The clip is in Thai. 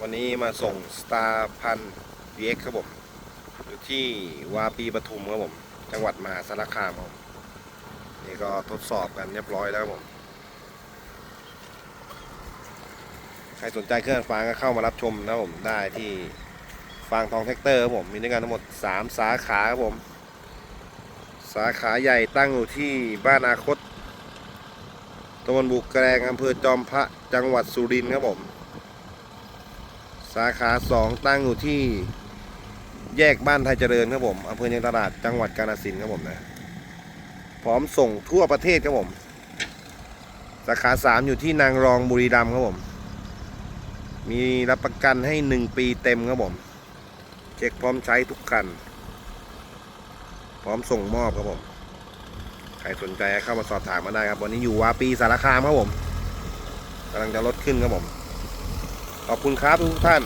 วันนี้มาส่งสตาร์พันดีเอ็กครับผมอยู่ที่วาปีปทุมครับผม จังหวัดมหาสารคามครับผมนี่ก็ทดสอบกันเรียบร้อยแล้วครับผม ใครสนใจเครื่องฟางก็เข้ามารับชมนะครับผมได้ที่ฟางทองแท็กเตอร์ครับผม มีด้วยกันทั้งหมด 3 สาขาครับผม สาขาใหญ่ตั้งอยู่ที่บ้านอาคต ตำบลบุกแกรงอำเภอจอมพระจังหวัดสุรินทร์ครับผม สาขาสองตั้งอยู่ที่แยกบ้านไทยเจริญครับผมอำเภอยังตลาดจังหวัดกาฬสินธุ์ครับผมนะ พร้อมส่งทั่วประเทศครับผม สาขาสามอยู่ที่นางรองบุรีรัมย์ครับผม มีรับประกันให้หนึ่งปีเต็มครับผม เช็คพร้อมใช้ทุกคัน พร้อมส่งมอบครับผม ใครสนใจเข้ามาสอบถามมาได้ครับ วันนี้อยู่วาปีสารคามครับผมกำลังจะลดขึ้นครับผม ขอบคุณครับทุกท่าน